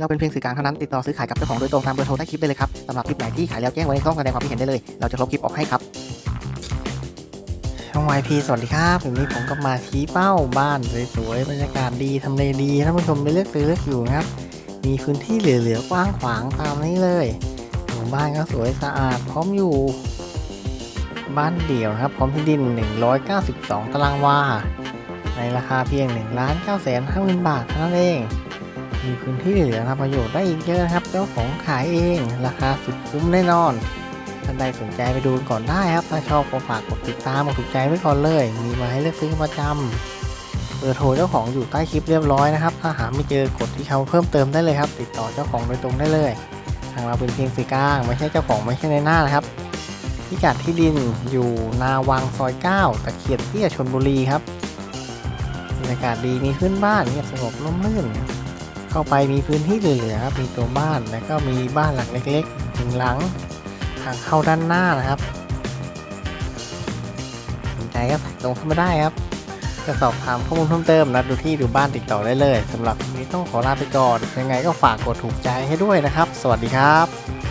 เราเป็นเพียงสื่อกลางเท่านั้นติดต่อซื้อขายกับเจ้าของโดยตรงตามเบอร์โทรใต้คลิปได้เลยครับสำหรับคลิปไหนที่ขายแล้วแจ้งไว้ในช่องแสดงความคิดเห็นได้เลย เราจะลบคลิปออกให้ครับช่อง YP สวัสดีครับวันนี้ผมก็มาชี้เป้าบ้านสวยๆบรรยากาศดีทำเลดีท่านผู้ชมไปเลือกซื้อเลือกอยู่นะครับ มีพื้นที่เหลือๆกว้างขวางตามนี้เลยหมู่บ้านก็สวยสะอาดพร้อมอยู่ บ้านเดี่ยวครับพร้อมที่ดิน 192 ตารางวาในราคาเพียง1ล้าน9แสน5หมื่นบาทเท่านั้นเอง มีพื้นที่เหลือทำประโยชน์ได้อีกเยอะนะครับ เจ้าของขายเองราคาสุดคุ้มแน่นอนท่านใดสนใจไปดูก่อนได้ครับ ถ้าชอบก็ฝากกดติดตามกดถูกใจไว้ก่อนเลย มีมาให้เลือกซื้อประจำเบอร์โทรเจ้าของอยู่ใต้คลิปเรียบร้อยนะครับ ถ้าหาไม่เจอกดที่เขาเพิ่มเติมได้เลยครับ ติดต่อเจ้าของโดยตรงได้เลย ทางเราเป็นเพียงสื่อกลางไม่ใช่เจ้าของไม่ใช่ในหน้านะครับพิกัดที่ดินอยู่นาวังซอย 9 ตะเคียนเตี้ยชนบุรีครับบรรยากาศดีมีพื้นบ้านเงียบสงบร่มรื่น เข้าไปมีพื้นที่เหลือครับ มีตัวบ้านแล้วก็มีบ้านหลังเล็กๆหนึ่งหลังทางเข้าด้านหน้านะครับสนใจก็ใส่ตรงเข้ามาได้ครับ จะสอบถามข้อมูลเพิ่มเติมนะดดูที่ดูบ้านติดต่อได้เลยสำหรับวันนี้ต้องขอลาไปก่อนยังไงก็ฝากกดถูกใจให้ด้วยนะครับ สวัสดีครับ